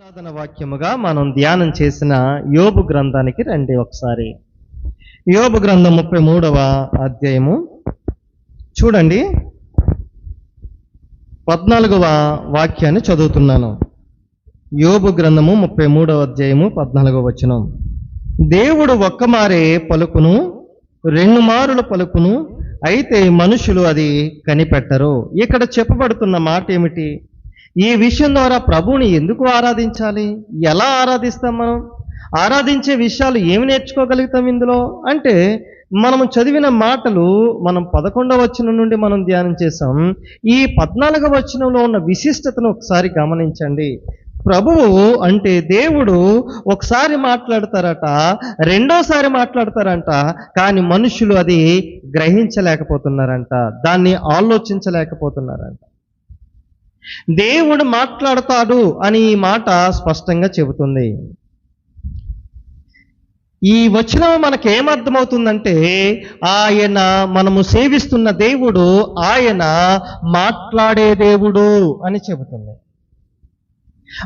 ఆరాధన వాక్యముగా మనం ధ్యానం చేసిన యోబు గ్రంథానికి రండి ఒకసారి. యోబు గ్రంథం ముప్పై మూడవ అధ్యాయము. చూడండి. పద్నాలుగవ వాక్యాన్ని చదువుతున్నాను. యోబు గ్రంథము ముప్పై మూడవ అధ్యాయము పద్నాలుగవ వచనం. దేవుడు ఒక్కమారే పలుకును రెండు మారుల పలుకును అయితే మనుషులు అది కనిపెట్టరు. ఇక్కడ చెప్పబడుతున్న మాట ఏమిటి ఈ విషయం ద్వారా ప్రభువుని ఎందుకు ఆరాధించాలి? ఎలా ఆరాధిస్తాం మనం? ఆరాధించే విషయాలు ఏమి నేర్చుకోగలుగుతాం ఇందులో? అంటే మనము చదివిన మాటలు మనం పదకొండవ వచనం నుండి మనం ధ్యానం చేసాం ఈ పద్నాలుగవ వచనంలో ఉన్న విశిష్టతను ఒకసారి గమనించండి. ప్రభువు అంటే దేవుడు ఒకసారి మాట్లాడతారట రెండోసారి మాట్లాడతారంట కానీ మనుషులు అది గ్రహించలేకపోతున్నారంట దాన్ని ఆలోచించలేకపోతున్నారంట. దేవుడు మాట్లాడతాడు అని ఈ మాట స్పష్టంగా చెబుతుంది. ఈ వచనం మనకు ఏమర్థమవుతుందంటే ఆయన మనము సేవిస్తున్న దేవుడు ఆయన మాట్లాడే దేవుడు అని చెబుతుంది.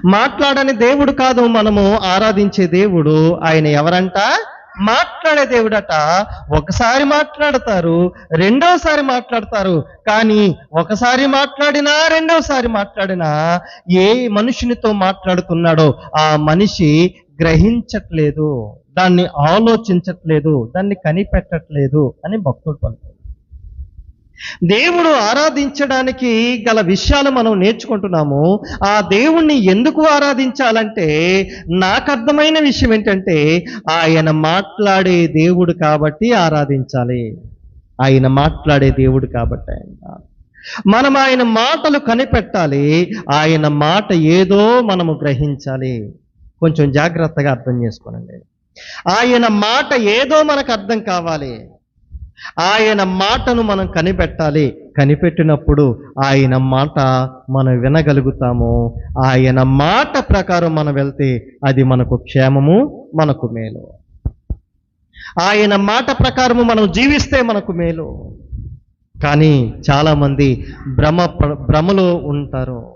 మాట్లాడని దేవుడు కాదు మనము ఆరాధించే దేవుడు ఆయన ఎవరంట? మాట్లాడే దేవుడట ఒకసారి మాట్లాడతారు రెండోసారి మాట్లాడతారు. కానీ ఒకసారి మాట్లాడినా రెండోసారి మాట్లాడినా ఏ మనుషునితో మాట్లాడుతున్నాడో ఆ మనిషి గ్రహించట్లేదు దాన్ని ఆలోచించట్లేదు దాన్ని కనిపెట్టట్లేదు అని భక్తుడు పలుకుతాడు. దేవుడు ఆరాధించడానికి గల విషయాలు మనం నేర్చుకుంటున్నాము. ఆ దేవుణ్ణి ఎందుకు ఆరాధించాలంటే నాకు అర్థమైన విషయం ఏంటంటే ఆయన మాట్లాడే దేవుడు కాబట్టి ఆరాధించాలి. ఆయన మాట్లాడే దేవుడు కాబట్టి ఆయన. మనం ఆయన మాటలు కనిపెట్టాలి. ఆయన మాట ఏదో మనము గ్రహించాలి. కొంచెం జాగ్రత్తగా అర్థం చేసుకోనండి. ఆయన మాట ఏదో మనకు అర్థం కావాలి. ఆయన మాటను మనం కనిపెట్టాలి. కనిపెట్టినప్పుడు ఆయన మాట మనం వినగలుగుతాము. ఆయన మాట ప్రకారం మనం వెళ్తే అది మనకు క్షేమము మనకు మేలు. ఆయన మాట ప్రకారము మనం జీవిస్తే మనకు మేలు. కానీ చాలామంది భ్రమ భ్రమలో ఉంటారు.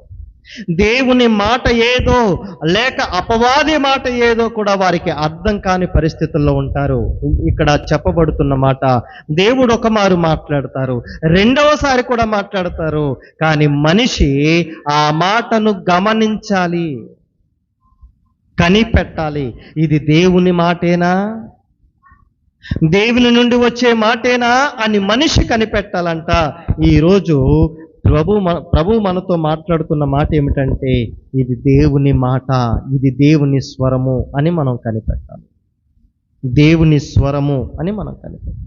దేవుని మాట ఏదో లేక అపవాది మాట ఏదో కూడా వారికి అర్థం కాని పరిస్థితుల్లో ఉంటారు. ఇక్కడ చెప్పబడుతున్న మాట దేవుడు ఒక మారు మాట్లాడతారు. రెండవసారి కూడా మాట్లాడతారు. కానీ మనిషి ఆ మాటను గమనించాలి. కనిపెట్టాలి. ఇది దేవుని మాటేనా? దేవుని నుండి వచ్చే మాటేనా? అని మనిషి కనిపెట్టాలంట. ఈరోజు ప్రభు మన ప్రభు మనతో మాట్లాడుతున్న మాట ఏమిటంటే ఇది దేవుని మాట ఇది దేవుని స్వరము అని మనం కనిపెట్టాలి. దేవుని స్వరము అని మనం కనిపెట్టాలి.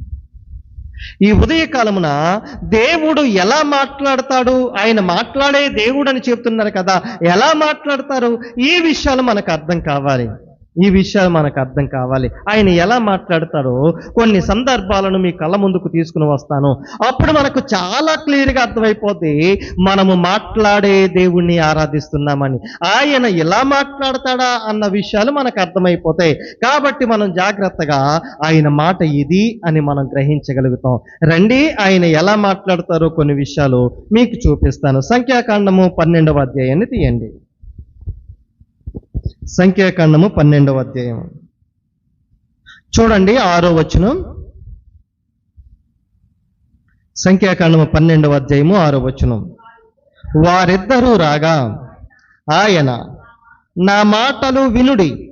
ఈ ఉదయకాలమున దేవుడు ఎలా మాట్లాడతాడు? ఆయన మాట్లాడే దేవుడు అని చెప్తున్నారు కదా ఎలా మాట్లాడతారు? ఈ విషయాలు మనకు అర్థం కావాలి. ఈ విషయాలు మనకు అర్థం కావాలి. ఆయన ఎలా మాట్లాడతాడో కొన్ని సందర్భాలను మీ కళ్ళ ముందుకు తీసుకుని వస్తాను. అప్పుడు మనకు చాలా క్లియర్గా అర్థమైపోతే మనము మాట్లాడే దేవుణ్ణి ఆరాధిస్తున్నామని. ఆయన ఎలా మాట్లాడతాడా అన్న విషయాలు మనకు అర్థమైపోతాయి. కాబట్టి మనం జాగ్రత్తగా ఆయన మాట ఇది అని మనం గ్రహించగలుగుతాం. రండి ఆయన ఎలా మాట్లాడతారో కొన్ని విషయాలు మీకు చూపిస్తాను. సంఖ్యాకాండము పన్నెండవ అధ్యాయాన్ని తీయండి. సంఖ్యాకాండము పన్నెండవ అధ్యాయం. చూడండి ఆరో వచనం. సంఖ్యాకాండము పన్నెండవ అధ్యాయము ఆరో వచనం. వారిద్దరూ రాగా ఆయన నా మాటలు వినుడి.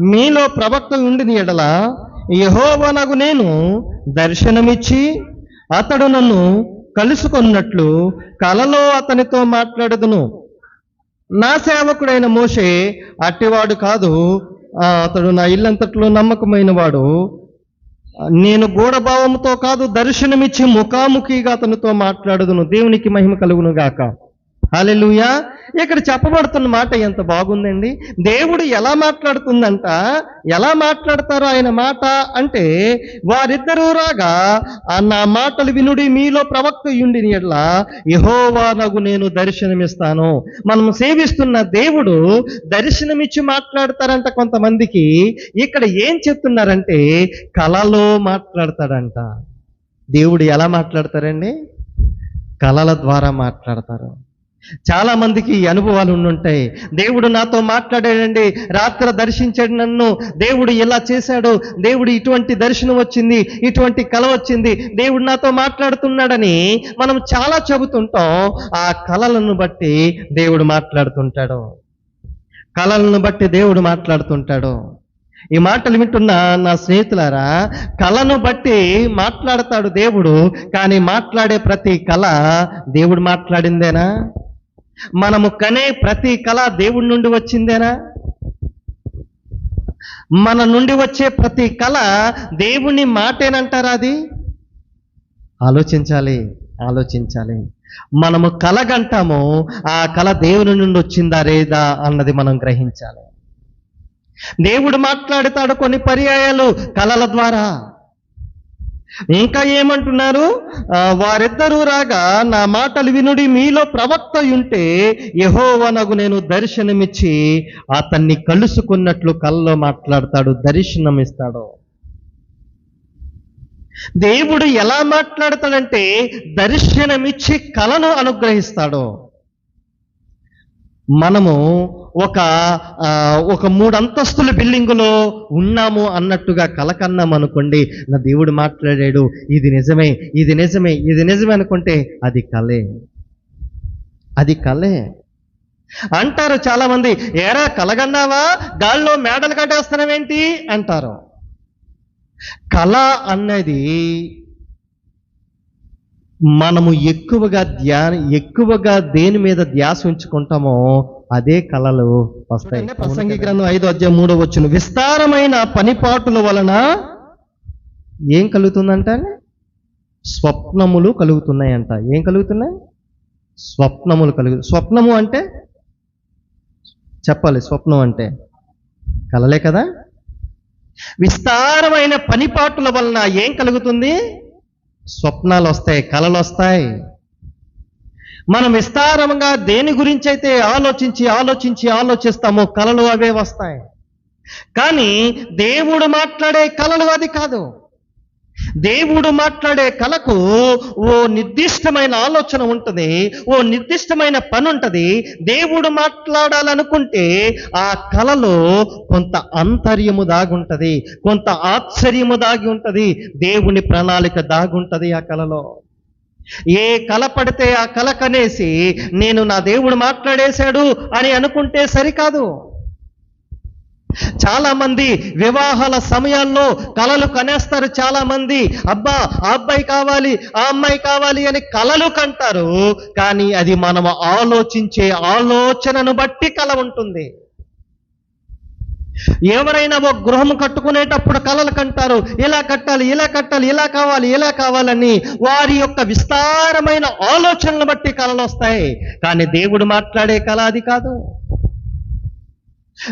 మీలో ప్రవక్త ఉండిన ఎడల యహోవనగు నేను దర్శనమిచ్చి అతడు నన్ను కలుసుకున్నట్లు కలలో అతనితో మాట్లాడదును. నా సేవకుడైన మోషే అట్టివాడు కాదు. అతడు నా ఇల్లంతట్లో నమ్మకమైన వాడు నేను గూఢభావంతో కాదు దర్శనమిచ్చి ముఖాముఖిగా అతనితో మాట్లాడుదును. దేవునికి మహిమ కలుగును గాక హాలెలుయా ఇక్కడ చెప్పబడుతున్న మాట ఎంత బాగుందండి? దేవుడు ఎలా మాట్లాడుతుందంట? ఎలా మాట్లాడతారు ఆయన మాట? అంటే వారిద్దరూ రాగా ఆ నా మాటలు వినుడి మీలో ప్రవక్త యుండిని ఎడ్ల యహోవానగు నేను దర్శనమిస్తాను. మనం సేవిస్తున్న దేవుడు దర్శనమిచ్చి మాట్లాడతారంట కొంతమందికి. ఇక్కడ ఏం చెప్తున్నారంటే కలలో మాట్లాడతాడంట. దేవుడు ఎలా మాట్లాడతారండి? కళల ద్వారా మాట్లాడతారు. చాలా మందికి ఈ అనుభవాలు ఉండుంటాయి. దేవుడు నాతో మాట్లాడాడండి రాత్రి దర్శించాడు నన్ను. దేవుడు ఇలా చేశాడు దేవుడు ఇటువంటి దర్శనం వచ్చింది ఇటువంటి కళ వచ్చింది దేవుడు నాతో మాట్లాడుతున్నాడని మనం చాలా చెబుతుంటాం. ఆ కళలను బట్టి దేవుడు మాట్లాడుతుంటాడు. కళలను బట్టి దేవుడు మాట్లాడుతుంటాడు. ఈ మాటలు వింటున్న నా స్నేహితులారా కళను బట్టి మాట్లాడతాడు దేవుడు కానీ మాట్లాడే ప్రతి కళ దేవుడు మాట్లాడిందేనా? మనము కనే ప్రతి కళ దేవుడి నుండి వచ్చిందేనా? మన నుండి వచ్చే ప్రతి కళ దేవుని మాటేనంటారా అది? ఆలోచించాలి ఆలోచించాలి. మనము కలగంటాము ఆ కళ దేవుని నుండి వచ్చిందా లేదా అన్నది మనం గ్రహించాలి. దేవుడు మాట్లాడుతాడు కొన్ని పర్యాయాలు కళల ద్వారా. ఇంకా ఏమంటున్నారు? వారిద్దరూ రాగా నా మాటలు వినుడి మీలో ప్రవక్త ఉంటే యహోవనగు నేను దర్శనమిచ్చి అతన్ని కలుసుకున్నట్లు కల్లో మాట్లాడతాడు దర్శనమిస్తాడు. దేవుడు ఎలా మాట్లాడతాడంటే దర్శనమిచ్చి కలను అనుగ్రహిస్తాడు. మనము ఒక ఒక మూడు అంతస్తుల బిల్డింగులో ఉన్నాము అన్నట్టుగా కలకన్నాం అనుకోండి నా దేవుడు మాట్లాడాడు ఇది నిజమే ఇది నిజమే ఇది నిజమే అనుకుంటే అది కలే. అది కలే. అంటారు చాలామంది ఏరా కలగన్నావా? గాల్లో మేడలు కట్టేస్తున్నావేంటి? అంటారు. కళ అన్నది మనము ఎక్కువగా ధ్యాన ఎక్కువగా దేని మీద ధ్యాస ఉంచుకుంటామో అదే కళలు వస్తాయి. ప్రసంగి గ్రంథం ఐదో అధ్యాయం మూడో వచ్చును విస్తారమైన పనిపాటుల వలన ఏం కలుగుతుందంట స్వప్నములు కలుగుతున్నాయంట. ఏం కలుగుతున్నాయి? స్వప్నములు కలుగు స్వప్నము అంటే చెప్పాలి స్వప్నం అంటే కలలే కదా? విస్తారమైన పనిపాటుల వలన ఏం కలుగుతుంది? స్వప్నాలు వస్తాయి కళలు వస్తాయి మనం విస్తారంగా దేని గురించి అయితే ఆలోచించి ఆలోచించి ఆలోచిస్తామో కళలు అవే వస్తాయి. కానీ దేవుడు మాట్లాడే కళలు అది కాదు. దేవుడు మాట్లాడే కళకు ఓ నిర్దిష్టమైన ఆలోచన ఉంటుంది ఓ నిర్దిష్టమైన పని ఉంటుంది. దేవుడు మాట్లాడాలనుకుంటే ఆ కళలో కొంత అంతర్యము దాగుంటది కొంత ఆశ్చర్యము దాగి ఉంటది దేవుని ప్రణాళిక దాగుంటది ఆ కళలో. ఏ కళ పడితే ఆ కళ కనేసి నేను నా దేవుడు మాట్లాడేశాడు అని అనుకుంటే సరికాదు. చాలా మంది వివాహాల సమయాల్లో కలలు కనేస్తారు చాలా మంది అబ్బా ఆ అబ్బాయి కావాలి ఆ అమ్మాయి కావాలి అని కలలు కంటారు. కానీ అది మనం ఆలోచించే ఆలోచనను బట్టి కల ఉంటుంది. ఎవరైనా ఒక గృహం కట్టుకునేటప్పుడు కలలు కంటారు. ఇలా కట్టాలి ఇలా కట్టాలి ఇలా కావాలి ఇలా కావాలని వారి యొక్క విస్తారమైన ఆలోచనలు బట్టి కలలు వస్తాయి. కానీ దేవుడు మాట్లాడే కళ అది కాదు.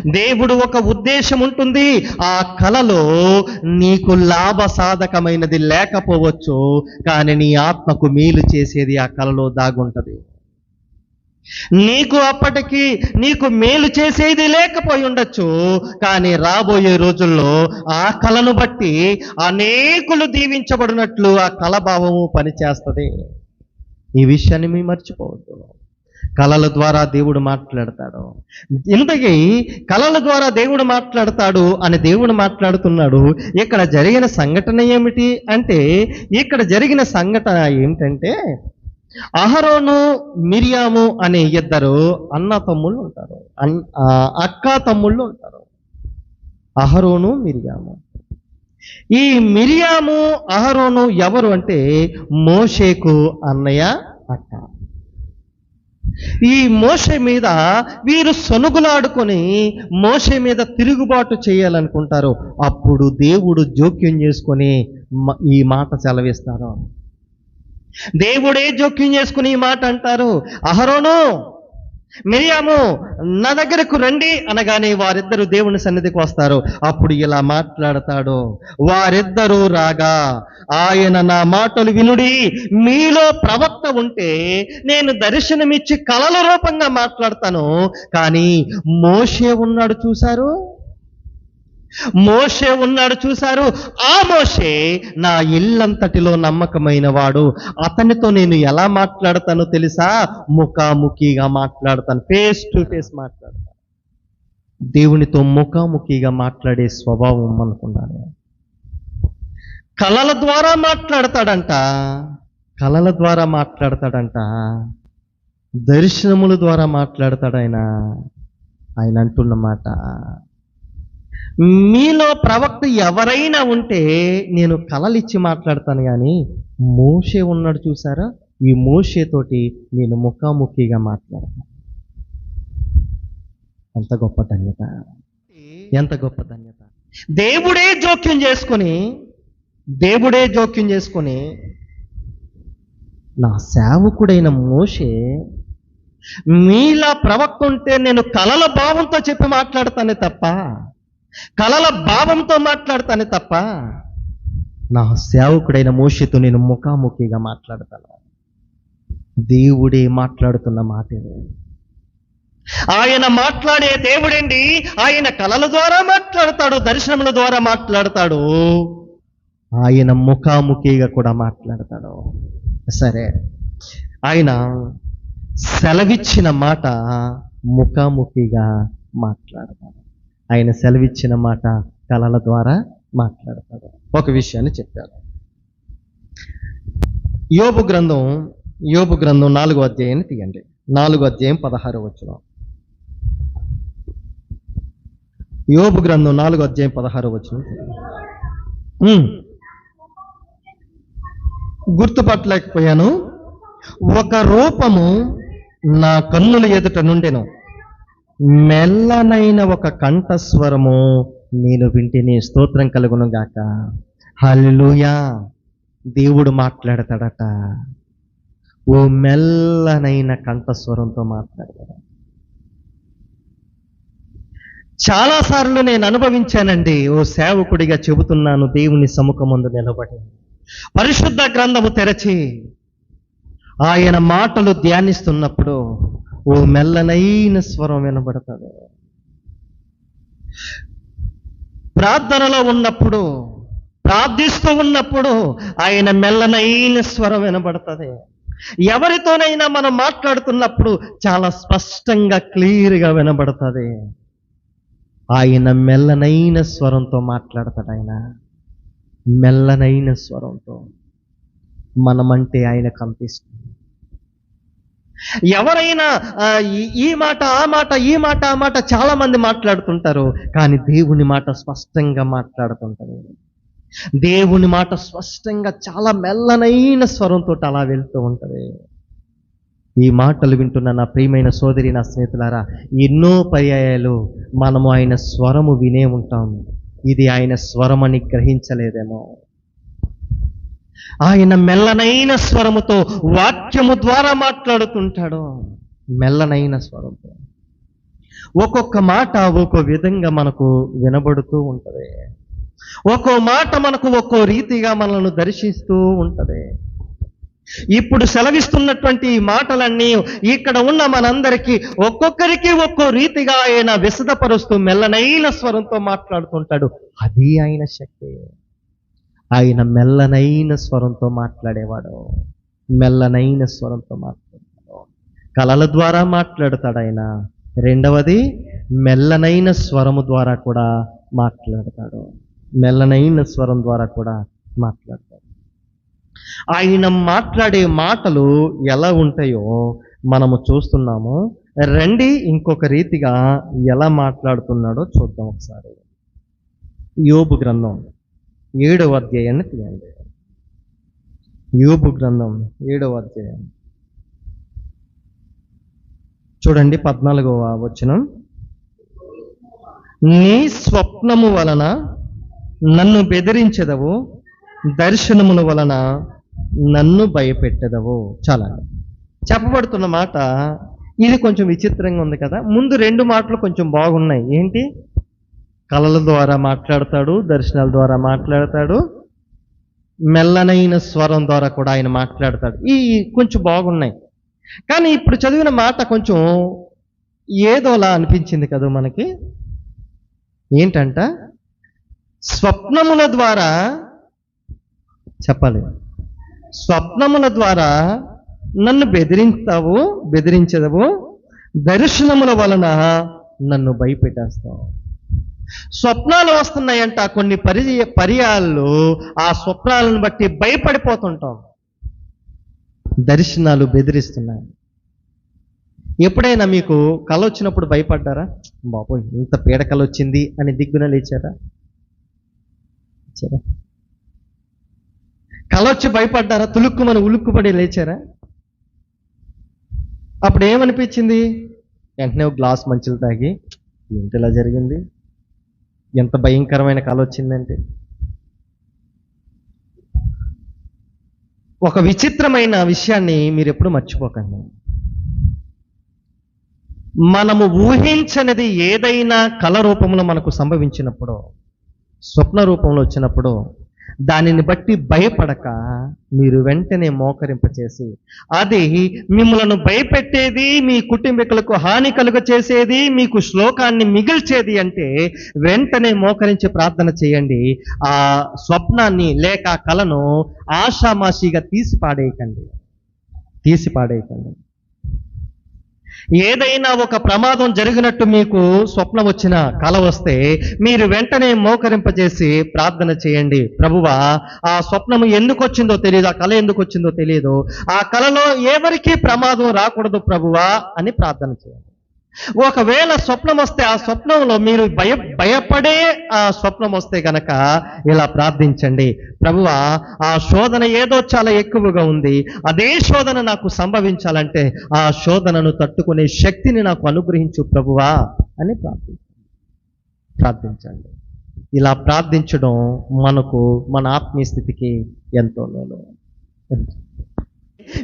దేవుడు ఒక ఉద్దేశం ఉంటుంది. ఆ కలలో నీకు లాభ సాధకమైనది లేకపోవచ్చు కానీ నీ ఆత్మకు మేలు చేసేది ఆ కలలో దాగుంటది. నీకు అప్పటికి నీకు మేలు చేసేది లేకపోయి ఉండొచ్చు కానీ రాబోయే రోజుల్లో ఆ కళను బట్టి అనేకులు దీవించబడినట్లు ఆ కళభావము పనిచేస్తుంది. ఈ విషయాన్ని మీ మర్చిపోవద్దు. కళల ద్వారా దేవుడు మాట్లాడతాడు. ఇంతకీ కళల ద్వారా దేవుడు మాట్లాడతాడు అని దేవుడు మాట్లాడుతున్నాడు. ఇక్కడ జరిగిన సంఘటన ఏమిటి అంటే ఇక్కడ జరిగిన సంఘటన ఏమిటంటే అహరోను మిరియాము అనే ఇద్దరు అన్న తమ్ముళ్ళు ఉంటారు. అన్- ఆ, అక్క తమ్ముళ్ళు ఉంటారు. అహరోను మిరియాము. ఈ మిరియాము అహరోను ఎవరు అంటే మోషేకు అన్నయ్య అక్క. ఈ మోష మీద వీరు సొనుగులాడుకొని మోష మీద తిరుగుబాటు చేయాలనుకుంటారు అప్పుడు దేవుడు జోక్యం చేసుకొని ఈ మాట సెలవిస్తారు దేవుడే జోక్యం చేసుకుని ఈ మాట అంటారు. అహరోను! మిరియాము నా దగ్గరకు రండి అనగానే వారిద్దరు దేవుని సన్నిధికి వస్తారు. అప్పుడు ఇలా మాట్లాడతాడు. వారిద్దరూ రాగా ఆయన నా మాటలు వినుడి మీలో ప్రవక్త ఉంటే నేను దర్శనమిచ్చి కలల రూపంగా మాట్లాడతాను. కానీ మోషే ఉన్నాడు చూశారు? మోషే ఉన్నాడు చూశారు. ఆ మోషే నా ఇల్లంతటిలో నమ్మకమైన వాడు. అతనితో నేను ఎలా మాట్లాడతానో తెలుసా? ముఖాముఖిగా మాట్లాడతాను. ఫేస్ టు ఫేస్ మాట్లాడతాను. దేవునితో ముఖాముఖిగా మాట్లాడే స్వభావం అనుకున్నాను కళల ద్వారా మాట్లాడతాడంట. కళల ద్వారా మాట్లాడతాడంట. దర్శనముల ద్వారా మాట్లాడతాడు ఆయన. ఆయన అంటున్నమాట మీలో ప్రవక్త ఎవరైనా ఉంటే నేను కలలిచ్చి మాట్లాడతాను కానీ మోషే ఉన్నాడు చూసారా? ఈ మోషేతోటి నేను ముఖాముఖిగా మాట్లాడతాను ఎంత గొప్ప ధన్యత. ఎంత గొప్ప ధన్యత. దేవుడే జోక్యం చేసుకొని దేవుడే జోక్యం చేసుకొని నా సేవకుడైన మోషే మీలా ప్రవక్త ఉంటే నేను కలల భావంతో చెప్పి మాట్లాడతానే తప్ప కలల భావంతో మాట్లాడతానే తప్ప నా సేవకుడైన మోషితో నేను ముఖాముఖిగా మాట్లాడతాను. దేవుడే మాట్లాడుతున్న మాట. ఆయన మాట్లాడే దేవుడండి ఆయన కలల ద్వారా మాట్లాడతాడు దర్శనముల ద్వారా మాట్లాడతాడు. ఆయన ముఖాముఖిగా కూడా మాట్లాడతాడు. సరే ఆయన సెలవిచ్చిన మాట ముఖాముఖిగా మాట్లాడతాడు. ఆయన సెలవిచ్చిన మాట కళల ద్వారా మాట్లాడతాడు. ఒక విషయాన్ని చెప్పారు యోపు గ్రంథం యోపు గ్రంథం నాలుగో అధ్యాయాన్ని తీయండి. నాలుగో అధ్యాయం పదహారు వచ్చిన యోపు గ్రంథం నాలుగో అధ్యాయం పదహారు వచ్చిన గుర్తుపట్టలేకపోయాను. ఒక రూపము నా కన్నుల ఎదుట నుండెను. మెల్లనైన ఒక కంఠస్వరము నేను వింటిని స్తోత్రం కలుగును గాక హల్లుయా దేవుడు మాట్లాడతాడట. ఓ మెల్లనైన కంఠస్వరంతో మాట్లాడతాడు. చాలాసార్లు నేను అనుభవించానండి ఓ సేవకుడిగా చెబుతున్నాను దేవుని సముఖమందు నిలబడి. పరిశుద్ధ గ్రంథము తెరచి ఆయన మాటలు ధ్యానిస్తున్నప్పుడు ఓ మెల్లనైన స్వరం వినబడుతుంది. ప్రార్థనలో ఉన్నప్పుడు ప్రార్థిస్తూ ఉన్నప్పుడు ఆయన మెల్లనైన స్వరం వినబడుతుంది. ఎవరితోనైనా మనం మాట్లాడుతున్నప్పుడు చాలా స్పష్టంగా క్లియర్గా వినబడుతుంది. ఆయన మెల్లనైన స్వరంతో మాట్లాడతాడు ఆయన. మెల్లనైన స్వరంతో. మనమంటే ఆయనకు అంత ఇష్టం. ఎవరైనా ఈ- మాట ఆ మాట ఈ మాట ఆ మాట చాలా మంది మాట్లాడుతుంటారు కానీ దేవుని మాట స్పష్టంగా మాట్లాడుతుంటారు. దేవుని మాట స్పష్టంగా చాలా మెల్లనైన స్వరంతో అలా వెళ్తూ ఉంటది. ఈ మాటలు వింటున్న నా ప్రియమైన సోదరి నా స్నేహితులారా ఎన్నో పర్యాయాలు మనము ఆయన స్వరము వినే ఉంటాం. ఇది ఆయన స్వరం అని గ్రహించలేదేమో. ఆయన మెల్లనైన స్వరముతో వాక్యము ద్వారా మాట్లాడుతుంటాడు. మెల్లనైన స్వరంతో ఒక్కొక్క మాట ఒక్కో విధంగా మనకు వినబడుతూ ఉంటుంది. ఒక్కో మాట మనకు ఒక్కో రీతిగా మనల్ని దర్శిస్తూ ఉంటది. ఇప్పుడు సెలవిస్తున్నటువంటి మాటలన్నీ ఇక్కడ ఉన్న మనందరికీ ఒక్కొక్కరికి ఒక్కో రీతిగా ఆయన విశదపరుస్తూ మెల్లనైన స్వరంతో మాట్లాడుతుంటాడు. అది ఆయన శక్తి. ఆయన మెల్లనైన స్వరంతో మాట్లాడేవాడు. మెల్లనైన స్వరంతో మాట్లాడతాడు కళల ద్వారా మాట్లాడతాడు ఆయన. రెండవది మెల్లనైన స్వరము ద్వారా కూడా మాట్లాడతాడు. మెల్లనైన స్వరం ద్వారా కూడా మాట్లాడతాడు. ఆయన మాట్లాడే మాటలు ఎలా ఉంటాయో మనము చూస్తున్నాము. రండి ఇంకొక రీతిగా ఎలా మాట్లాడుతున్నాడో చూద్దాం ఒకసారి. యోబు గ్రంథం. ఏడవ అధ్యాయాన్ని తీయండి. యూపు గ్రంథం ఏడవ అధ్యాయం. చూడండి పద్నాలుగవ వచనం. నీ స్వప్నము వలన నన్ను బెదిరించదవు దర్శనముల వలన నన్ను భయపెట్టదవు. చాలా చెప్పబడుతున్న మాట ఇది కొంచెం విచిత్రంగా ఉంది కదా. ముందు రెండు మాటలు కొంచెం బాగున్నాయి. ఏంటి? కళల ద్వారా మాట్లాడతాడు దర్శనాల ద్వారా మాట్లాడతాడు మెల్లనైన స్వరం ద్వారా కూడా ఆయన మాట్లాడతాడు. ఈ కొంచెం బాగున్నాయి. కానీ ఇప్పుడు చదివిన మాట కొంచెం ఏదోలా అనిపించింది కదా మనకి. ఏంటంట? స్వప్నముల ద్వారా చెప్పాలి. స్వప్నముల ద్వారా నన్ను బెదిరించావు బెదిరించదవు దర్శనముల వలన నన్ను భయపెట్టేస్తావు. స్వప్నాలు వస్తున్నాయంట కొన్ని పరి పర్యాలు ఆ స్వప్నాలను బట్టి భయపడిపోతుంటాం. దర్శనాలు బెదిరిస్తున్నాయి. ఎప్పుడైనా మీకు కళ వచ్చినప్పుడు భయపడ్డారా? బాబోయ్ ఇంత పీడ కళ వచ్చింది అని దిగ్గున లేచారా? లేచారా? కళ వచ్చి భయపడ్డారా? తులుక్కుమని ఉలుక్కుపడి లేచారా? అప్పుడు ఏమనిపించింది? వెంటనే ఒక గ్లాస్ మంచులు తాగి ఏంటి ఇలా జరిగింది? ఎంత భయంకరమైన కళ వచ్చిందంటే. ఒక విచిత్రమైన విషయాన్ని మీరు ఎప్పుడు మర్చిపోకండి. మనము ఊహించనిది ఏదైనా కళ రూపంలో మనకు సంభవించినప్పుడు స్వప్న రూపంలో వచ్చినప్పుడు దానిని బట్టి భయపడక మీరు వెంటనే మోకరింపచేసి అది మిమ్మలను భయపెట్టేది మీ కుటుంబీకులకు హాని కలుగ చేసేది మీకు శ్లోకాన్ని మిగిల్చేది అంటే వెంటనే మోకరించి ప్రార్థన చేయండి. ఆ స్వప్నాన్ని లేక కలను ఆషామాషిగా తీసి పాడేయకండి తీసి పాడేయకండి ఏదైనా ఒక ప్రమాదం జరిగినట్టు మీకు స్వప్నం వచ్చిన కల వస్తే మీరు వెంటనే మోకరింపజేసి ప్రార్థన చేయండి. ప్రభువా ఆ స్వప్నము ఎందుకు వచ్చిందో తెలియదు ఆ కళ ఎందుకు వచ్చిందో తెలియదు. ఆ కళలో ఎవరికీ ప్రమాదం రాకూడదు ప్రభువా అని ప్రార్థన చేయండి. ఒకవేళ స్వప్నం వస్తే ఆ స్వప్నంలో మీరు భయ భయపడే ఆ స్వప్నం వస్తే గనక ఇలా ప్రార్థించండి. ప్రభువా ఆ శోధన ఏదో చాలా ఎక్కువగా ఉంది. అదే శోధన నాకు సంభవించాలంటే ఆ శోధనను తట్టుకునే శక్తిని నాకు అనుగ్రహించు ప్రభువా అని ప్రార్థించండి. ప్రార్థించండి. ఇలా ప్రార్థించడం మనకు మన ఆత్మీయ స్థితికి ఎంతో మేలు. ఎంతో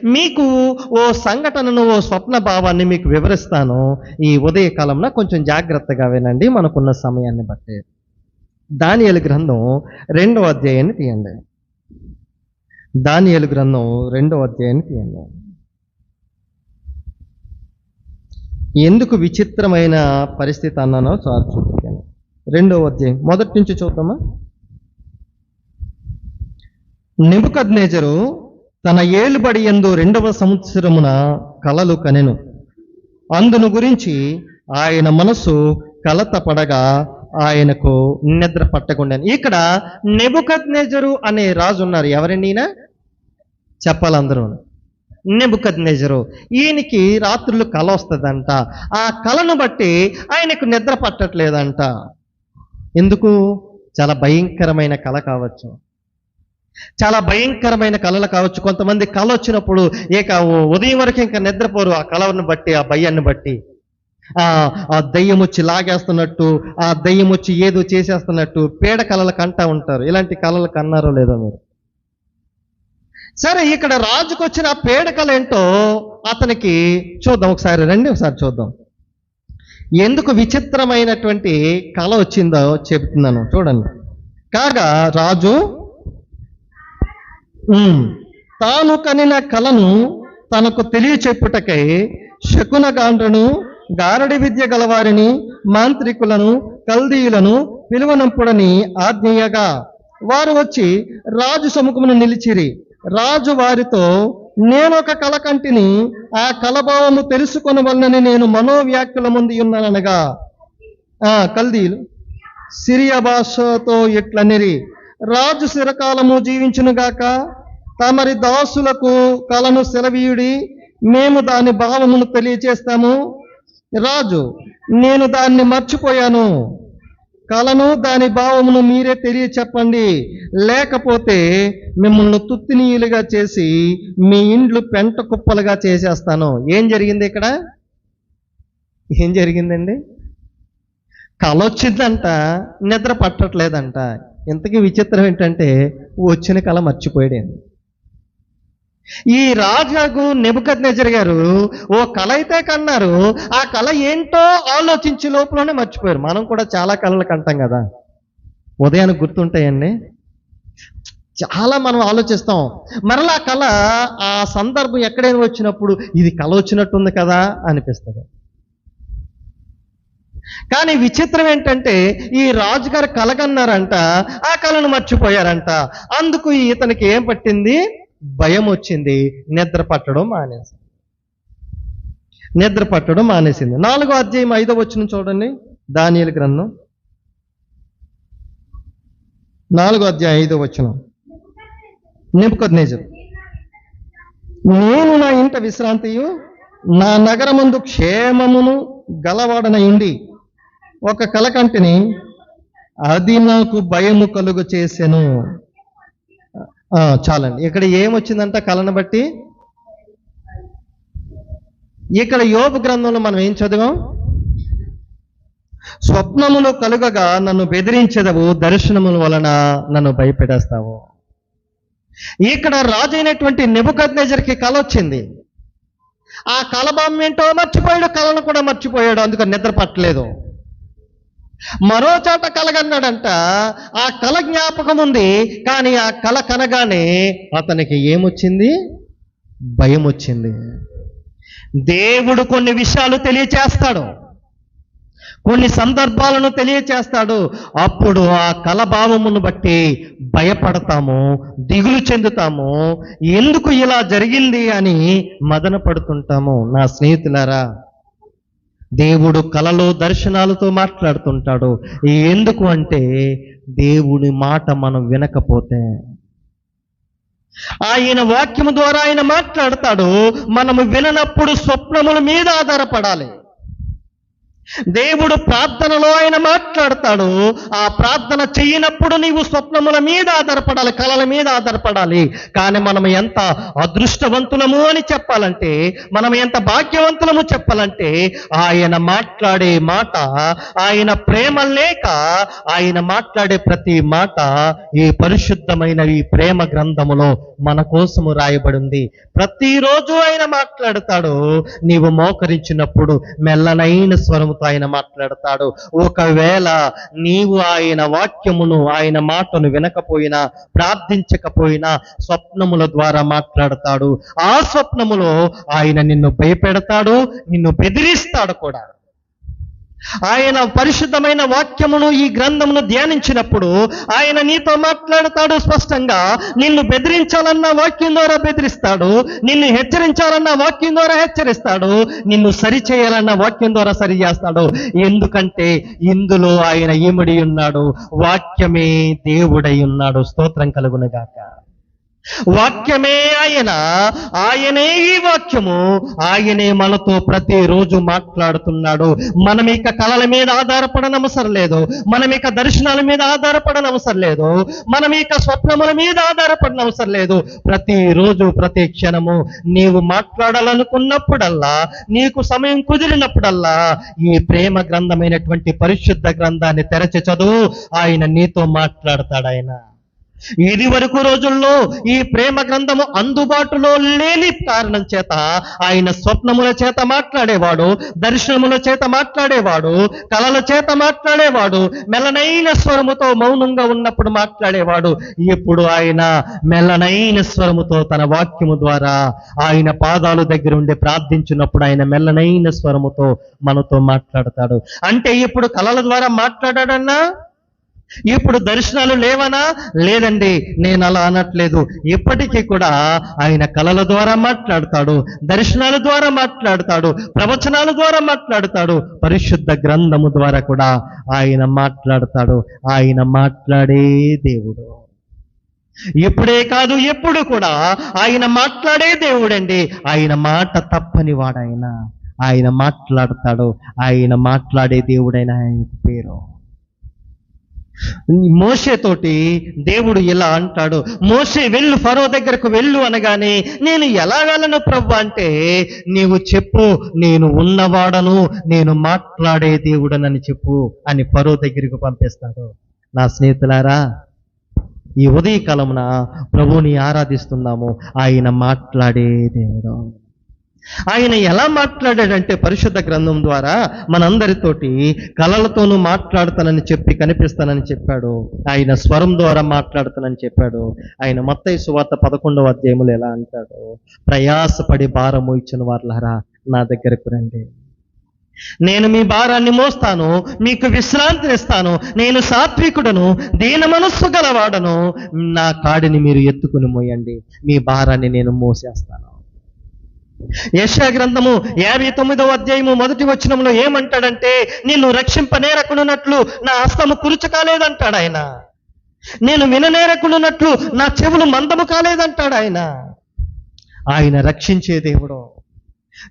మీకు ఓ సంఘటనను ఓ స్వప్న భావాన్ని మీకు వివరిస్తాను. ఈ ఉదయ కాలంలో కొంచెం జాగ్రత్తగా వినండి మనకున్న సమయాన్ని బట్టి. దానియలు గ్రంథం రెండవ అధ్యాయాన్ని తీయండి. దానియలు గ్రంథం రెండవ అధ్యాయాన్ని తీయండి. ఎందుకు విచిత్రమైన పరిస్థితి అన్నానో చాలు చూపించాను రెండవ అధ్యాయం. మొదటి నుంచి చూద్దామా? నిబుకద్నేజరు తన ఏలుబడి ఎందు రెండవ సంవత్సరమున కలలు కనెను. అందును గురించి ఆయన మనసు కలత పడగా ఆయనకు నిద్ర పట్టకుండాను. ఇక్కడ నెబుకద్నేజరు అనే రాజు ఉన్నారు. ఎవరండి ఈయన? చెప్పాలి అందరూ నెబుకద్నేజరు. ఈయనకి రాత్రులు కల వస్తుందంట. ఆ కలను బట్టి ఆయనకు నిద్ర పట్టట్లేదంట. ఎందుకు? చాలా భయంకరమైన కళ కావచ్చు. చాలా భయంకరమైన కళలు కావచ్చు. కొంతమంది కళ వచ్చినప్పుడు ఏక ఉదయం వరకు ఇంకా నిద్రపోరు ఆ కళను బట్టి ఆ భయాన్ని బట్టి. ఆ దయ్యం వచ్చి లాగేస్తున్నట్టు ఆ దయ్యం వచ్చి ఏదో చేసేస్తున్నట్టు పేడ కళలు కంటా ఉంటారు. ఇలాంటి కళలు కన్నారో లేదో మీరు? సరే ఇక్కడ రాజుకు వచ్చిన ఆ పేడ కళ ఏంటో అతనికి చూద్దాం. ఒకసారి రండి ఒకసారి చూద్దాం. ఎందుకు విచిత్రమైనటువంటి కళ వచ్చిందో చెప్తున్నాను. చూడండి. కాగా రాజు తాను కనిన కలను తనకు తెలియచెప్పుటకై శకునగాండ్రను గారడి విద్య గలవారిని మాంత్రికులను కల్దీయులను పిలువనంపుడని ఆజ్ఞయగా. వారు వచ్చి రాజు సముఖమును నిలిచిరి. రాజు వారితో నేను ఒక కల కంటిని ఆ కలభావము తెలుసుకొనవలనని నేను మనోవ్యాఖ్యల ముందు ఉన్నాననగా. కల్దీలు సిరియా భాషతో ఇట్లనిరి రాజు శిరకాలము జీవించునుగాక తమరి దాసులకు కలను సెలవీయుడి. మేము దాని భావమును తెలియచేస్తాము. రాజు నేను దాన్ని మర్చిపోయాను. కలను దాని భావమును మీరే తెలియచెప్పండి. లేకపోతే మిమ్మల్ని తుత్తినీయులుగా చేసి మీ ఇండ్లు పెంట కుప్పలుగా చేసేస్తాను. ఏం జరిగింది ఇక్కడ? ఏం జరిగిందండి? కళ వచ్చిందంట నిద్ర పట్టట్లేదంట. ఇంతకీ విచిత్రం ఏంటంటే వచ్చిన కళ మర్చిపోయాడు ఈ రాజాకు నెబుకద్నెజర్ గారు ఓ కళ అయితే కన్నారు. ఆ కళ ఏంటో ఆలోచించే లోపలనే మర్చిపోయారు. మనం కూడా చాలా కళలు కంటాం కదా. ఉదయానికి గుర్తుంటాయండి? చాలా మనం ఆలోచిస్తాం. మరలా కళ ఆ సందర్భం ఎక్కడైనా వచ్చినప్పుడు ఇది కళ వచ్చినట్టుంది కదా అనిపిస్తుంది. కానీ విచిత్రం ఏంటంటే ఈ రాజుగారు కలగన్నారంట ఆ కళను మర్చిపోయారంట. అందుకు ఇతనికి ఏం పట్టింది? భయం వచ్చింది. నిద్ర పట్టడం మానేసి నిద్ర పట్టడం మానేసింది. నాలుగో అధ్యాయం ఐదో వచ్చిన చూడండి. దానియలు గ్రంథం. నాలుగో అధ్యాయం ఐదో వచ్చిన నిజం నేను నా ఇంట విశ్రాంతియు నా నగరమందు క్షేమమును గలవాడనై ఉండి ఒక కలకంటిని అది నాకు భయము కలుగు చేసెను. ఆ, చాలండి. ఇక్కడ ఏమొచ్చిందంట కళను బట్టి? ఇక్కడ యోగ గ్రంథంలో మనం ఏం చదివాం? స్వప్నములు కలుగగా నన్ను బెదిరించదవు దర్శనముల వలన నన్ను భయపెడేస్తావు ఇక్కడ రాజు అయినటువంటి నెబుకద్నెజర్కి కళ వచ్చింది. ఆ కళ బామ్మ ఏంటో మర్చిపోయాడు కళను కూడా మర్చిపోయాడు అందుకని నిద్ర పట్టలేదు. మరో చోట కలగన్నాడంట. ఆ కళ జ్ఞాపకం ఉంది. కానీ ఆ కళ కనగానే అతనికి ఏమొచ్చింది? భయం వచ్చింది దేవుడు కొన్ని విషయాలు తెలియచేస్తాడు. కొన్ని సందర్భాలను తెలియచేస్తాడు. అప్పుడు ఆ కలభావమును బట్టి భయపడతాము దిగులు చెందుతాము. ఎందుకు ఇలా జరిగింది అని మదన పడుతుంటాము. నా స్నేహితులారా దేవుడు కలలో దర్శనాలతో మాట్లాడుతుంటాడు. ఎందుకు అంటే దేవుని మాట మనం వినకపోతే. ఆయన వాక్యము ద్వారా ఆయన మాట్లాడతాడు. మనము విననప్పుడు స్వప్నముల మీద ఆధారపడాలి. దేవుడు ప్రార్థనలో ఆయన మాట్లాడతాడు. ఆ ప్రార్థన చేయనప్పుడు నీవు స్వప్నముల మీద ఆధారపడాలి కళల మీద ఆధారపడాలి. కానీ మనం ఎంత అదృష్టవంతులము అని చెప్పాలంటే మనం ఎంత భాగ్యవంతులము చెప్పాలంటే ఆయన మాట్లాడే మాట ఆయన ప్రేమ లేక ఆయన మాట్లాడే ప్రతి మాట ఈ పరిశుద్ధమైన ఈ ప్రేమ గ్రంథములో మన కోసము రాయబడింది. ప్రతిరోజు ఆయన మాట్లాడతాడు. నీవు మోకరించినప్పుడు మెల్లనైన స్వరము స్వరముతో ఆయన మాట్లాడతాడు. ఒకవేళ నీవు ఆయన వాక్యమును ఆయన మాటను వినకపోయినా ప్రార్థించకపోయినా స్వప్నముల ద్వారా మాట్లాడతాడు. ఆ స్వప్నములో ఆయన నిన్ను భయపెడతాడు నిన్ను బెదిరిస్తాడు కూడా. ఆయన పరిశుద్ధమైన వాక్యమును ఈ గ్రంథమును ధ్యానించినప్పుడు ఆయన నీతో మాట్లాడతాడు స్పష్టంగా నిన్ను బెదిరించాలన్న వాక్యం ద్వారా బెదిరిస్తాడు నిన్ను హెచ్చరించాలన్న వాక్యం ద్వారా హెచ్చరిస్తాడు నిన్ను సరిచేయాలన్న వాక్యం ద్వారా సరి చేస్తాడు. ఎందుకంటే ఇందులో ఆయన ఇమిడి ఉన్నాడు వాక్యమే దేవుడై ఉన్నాడు. స్తోత్రం కలుగునగాక. వాక్యమే ఆయన. ఆయనే ఈ వాక్యము. ఆయనే మనతో ప్రతిరోజు మాట్లాడుతున్నాడు. మనం ఇక కళల మీద ఆధారపడనవసరం లేదు మనం ఇక దర్శనాల మీద ఆధారపడనవసరం లేదు మనం ఇక స్వప్నముల మీద ఆధారపడనవసరం లేదు ప్రతిరోజు ప్రతి క్షణము నీవు మాట్లాడాలనుకున్నప్పుడల్లా నీకు సమయం కుదిరినప్పుడల్లా ఈ ప్రేమ గ్రంథమైనటువంటి పరిశుద్ధ గ్రంథాన్ని తెరచి చదువు. ఆయన నీతో మాట్లాడతాడు ఆయన. ఇది వరకు రోజుల్లో ఈ ప్రేమ గ్రంథము అందుబాటులో లేని కారణం చేత ఆయన స్వప్నముల చేత మాట్లాడేవాడు దర్శనముల చేత మాట్లాడేవాడు కళల చేత మాట్లాడేవాడు మెల్లనైన స్వరముతో మౌనంగా ఉన్నప్పుడు మాట్లాడేవాడు. ఇప్పుడు ఆయన మెల్లనైన స్వరముతో తన వాక్యము ద్వారా ఆయన పాదాలు దగ్గర ఉండి ప్రార్థించినప్పుడు ఆయన మెల్లనైన స్వరముతో మనతో మాట్లాడతాడు. అంటే ఇప్పుడు కళల ద్వారా మాట్లాడాడన్నా ఇప్పుడు దర్శనాలు లేవనా? లేదండి నేను అలా అనట్లేదు. ఇప్పటికీ కూడా ఆయన కళల ద్వారా మాట్లాడతాడు దర్శనాల ద్వారా మాట్లాడతాడు ప్రవచనాల ద్వారా మాట్లాడతాడు పరిశుద్ధ గ్రంథము ద్వారా కూడా ఆయన మాట్లాడతాడు. ఆయన మాట్లాడే దేవుడు. ఇప్పుడే కాదు ఎప్పుడు కూడా ఆయన మాట్లాడే దేవుడండి. ఆయన మాట తప్పని వాడాయన ఆయన మాట్లాడతాడు. ఆయన మాట్లాడే దేవుడైన ఆయన పేరు. మోషేతోటి దేవుడు ఇలా అంటాడు మోషే వెళ్ళు ఫరో దగ్గరకు వెళ్ళు అనగానే నేను ఎలా వెళ్ళను ప్రభు అంటే నీవు చెప్పు నేను ఉన్నవాడను నేను మాట్లాడే దేవుడనని చెప్పు అని ఫరో దగ్గరికి పంపిస్తాడు. నా స్నేహితులారా ఈ ఉదయకాలమున ప్రభుని ఆరాధిస్తున్నాము. ఆయన మాట్లాడే దేవుడు. ఆయన ఎలా మాట్లాడాడంటే పరిశుద్ధ గ్రంథం ద్వారా మనందరితోటి కళలతోనూ మాట్లాడతానని చెప్పి కనిపిస్తానని చెప్పాడు. ఆయన స్వరం ద్వారా మాట్లాడతానని చెప్పాడు. ఆయన మొత్తం సువార్త పదకొండవ అధ్యాయములు ఎలా అంటాడు? ప్రయాసపడి భారము ఇచ్చిన వారులరా నా దగ్గరకు రండి. నేను మీ భారాన్ని మోస్తాను మీకు విశ్రాంతినిస్తాను నేను సాత్వికుడను దీన మనస్సు గలవాడను. నా కాడిని మీరు ఎత్తుకుని మోయండి. మీ భారాన్ని నేను మోసేస్తాను. యశా గ్రంథము యాభై తొమ్మిదవ అధ్యాయము మొదటి వచనంలో ఏమంటాడంటే నిన్ను రక్షింపనేరకునున్నట్లు నా హస్తము కురుచు కాలేదంటాడు ఆయన. నేను విననేరకునున్నట్లు నా చెవులు మందము కాలేదంటాడు ఆయన. ఆయన రక్షించే దేవుడు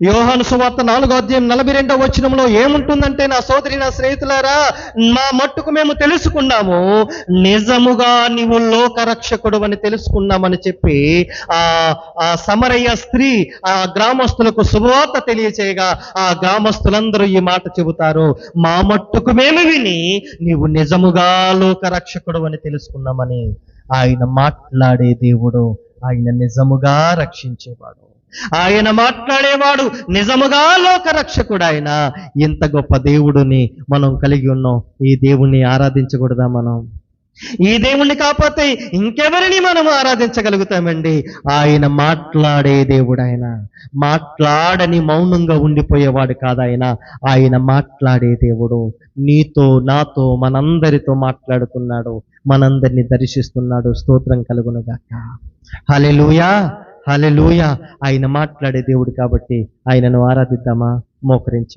యోహాను సువార్త నాలుగో అధ్యాయం నలభై రెండో వచనంలో ఏముంటుందంటే నా సోదరి నా స్నేహితులారా మా మట్టుకు మేము తెలుసుకున్నాము. నిజముగా నీవు లోకరక్షకుడు అని తెలుసుకున్నామని చెప్పి ఆ ఆ సమరయ్య స్త్రీ ఆ గ్రామస్తులకు శుభవార్త తెలియచేయగా ఆ గ్రామస్తులందరూ ఈ మాట చెబుతారు. మా మట్టుకు మేము విని నీవు నిజముగా లోకరక్షకుడు అని తెలుసుకున్నామని. ఆయన మాట్లాడే దేవుడు ఆయన నిజముగా రక్షించేవాడు. ఆయన మాట్లాడేవాడు నిజముగా లోకరక్షకుడు ఆయన ఇంత గొప్ప దేవుడిని మనం కలిగి ఉన్నాం. ఈ దేవుణ్ణి ఆరాధించకూడదా మనం? ఈ దేవుణ్ణి కాకపోతే ఇంకెవరిని మనం ఆరాధించగలుగుతామండి? ఆయన మాట్లాడే దేవుడు ఆయన మాట్లాడని మౌనంగా ఉండిపోయేవాడు కాదాయన ఆయన మాట్లాడే దేవుడు. నీతో నాతో మనందరితో మాట్లాడుతున్నాడు. మనందరిని దర్శిస్తున్నాడు. స్తోత్రం కలుగునుగాక హలెలూయా హలెలూయా ఆయన మాట్లాడే దేవుడు కాబట్టి ఆయనను ఆరాధిద్దామా? మోకరించా.